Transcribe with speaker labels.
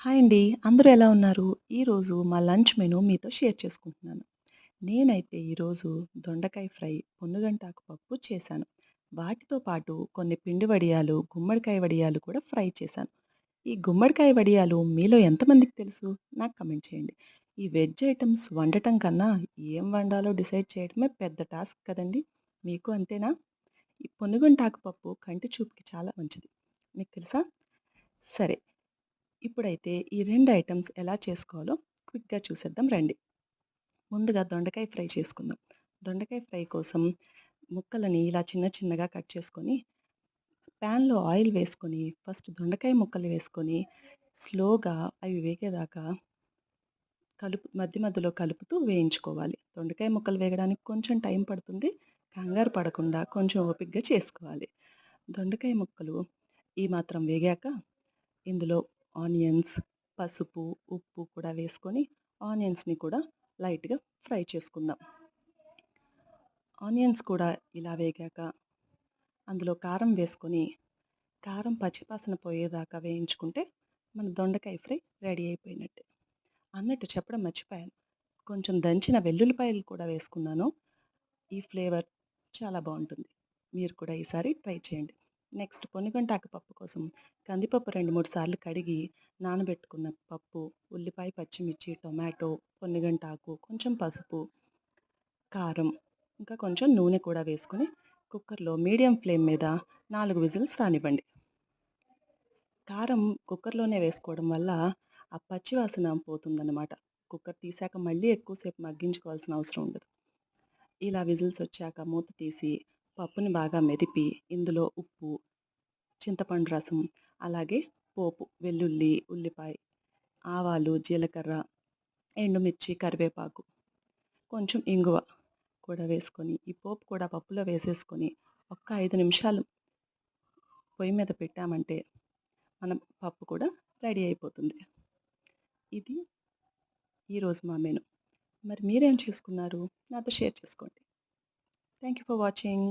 Speaker 1: Hi అండి. అందరూ ఎలా ఉన్నారు? ఈరోజు మా లంచ్ మెను మీతో షేర్ చేసుకుంటున్నాను. నేనైతే ఈరోజు దొండకాయ ఫ్రై, పొన్నుగంటాకు పప్పు చేశాను. వాటితో పాటు కొన్ని పిండి వడియాలు, గుమ్మడికాయ వడియాలు కూడా ఫ్రై చేశాను. ఈ గుమ్మడికాయ వడియాలు మీలో ఎంతమందికి తెలుసు? నాకు కమెంట్ చేయండి. ఈ వెజ్ ఐటమ్స్ వండటం కన్నా ఏం వండాలో డిసైడ్ చేయడమే పెద్ద టాస్క్ కదండీ! మీకు అంతేనా? ఈ పొన్నుగంటాకు పప్పు కంటి చూపుకి చాలా మంచిది. మీకు తెలుసా? సరే. ఇప్పుడైతే ఈ రెండు ఐటమ్స్ ఎలా చేసుకోవాలో క్విక్‌గా చూసేద్దాం రండి. ముందుగా దొండకాయ ఫ్రై చేసుకుందాం. దొండకాయ ఫ్రై కోసం ముక్కలని ఇలా చిన్న చిన్నగా కట్ చేసుకొని, ప్యాన్‌లో ఆయిల్ వేసుకొని, ఫస్ట్ దొండకాయ ముక్కలు వేసుకొని, స్లోగా అవి వేగేదాకా కలుపు మధ్య మధ్యలో కలుపుతూ వేయించుకోవాలి. దొండకాయ ముక్కలు వేగడానికి కొంచెం టైం పడుతుంది. కంగారు పడకుండా కొంచెం ఓపిక్గా చేసుకోవాలి. దొండకాయ ముక్కలు ఈ మాత్రం వేగాక ఇందులో ఆనియన్స్, పసుపు, ఉప్పు కూడా వేసుకొని ఆనియన్స్‌ని కూడా లైట్‌గా ఫ్రై చేసుకుందాం. ఆనియన్స్ కూడా ఇలా వేగాక అందులో కారం వేసుకొని, కారం పచ్చిపాసన పోయేదాకా వేయించుకుంటే మన దొండకాయ ఫ్రై రెడీ అయిపోయినట్టే. అన్నట్టు చెప్పడం మర్చిపోయాను. కొంచెం దంచిన వెల్లుల్లిపాయలు కూడా వేసుకున్నాను. ఈ ఫ్లేవర్ చాలా బాగుంటుంది మీరు కూడా ఈసారి ట్రై చేయండి. నెక్స్ట్ పొన్నుగంటాకు పప్పు కోసం కందిపప్పు 2, 3 సార్లు కడిగి నానబెట్టుకున్న పప్పు, ఉల్లిపాయ, పచ్చిమిర్చి, టొమాటో, పొన్నుగంటాకు, కొంచెం పసుపు, కారం, ఇంకా కొంచెం నూనె కూడా వేసుకొని కుక్కర్‌లో మీడియం ఫ్లేమ్ మీద నాలుగు విజిల్స్ రానివ్వండి. కారం కుక్కర్‌లోనే వేసుకోవడం వల్ల ఆ పచ్చి వాసన పోతుందన్నమాట. కుక్కర్ తీసాక మళ్ళీ ఎక్కువసేపు మగ్గించుకోవాల్సిన అవసరం ఉండదు. ఇలా విజిల్స్ వచ్చాక మూత తీసి పప్పుని బాగా మెదిపి ఇందులో ఉప్పు, చింతపండు రసం, అలాగే పోపు వెల్లుల్లి, ఉల్లిపాయ, ఆవాలు, జీలకర్ర, ఎండుమిర్చి, కరివేపాకు, కొంచెం ఇంగువ కూడా వేసుకొని ఈ పోపు కూడా పప్పులో వేసేసుకొని ఒక్క ఐదు నిమిషాలు పొయ్యి మీద పెట్టామంటే మన పప్పు కూడా రెడీ అయిపోతుంది. ఇది ఈరోజు మా మెను. మరి మీరేం చేసుకున్నారు? నాతో షేర్ చేసుకోండి. Thank you for watching.